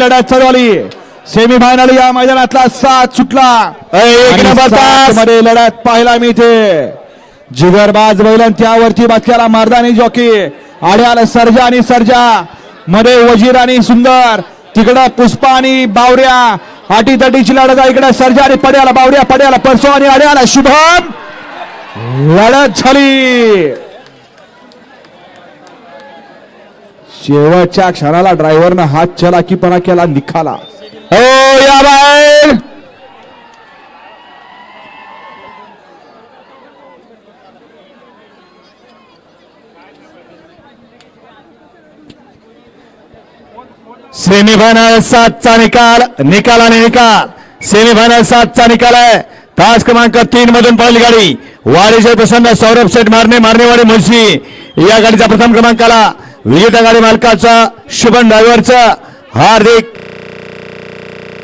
लढत चालू आली. सेमीफायनल या मैदानातला सात सुटला. एक नंबरमध्ये लढत पाहायला मिळते जिगरबाज बैलन त्यावरती बसलेला मर्दानी जॉकी आड्याला सर्जा आणि सर्जा मध्ये वजीर आणि सुंदर तिकडं पुष्पा आणि बावऱ्या आटी तटीची लढत आहे इकडे सर्जा आणि पड्याला बावऱ्या पड्याला परसो आणि आड्याला शुभम लढत झाली. शेवटच्या क्षणाला ड्रायव्हरनं हात चलाकीपणा केला निखाला. हो या बाहेर! सेमीफायनल सातचा निकाल निकाल आणि निकाल. सेमीफायनल सातचा निकाल आहे. तास क्रमांक तीन मधून पहिली गाडी. वारीचे प्रसन्न सौरभ शेठ मारणे मारणेवाडी मुळशी या गाडीचा प्रथम क्रमांकाला विजेता गाडी मालकाचा शुभम ड्रायव्हरचा हार्दिक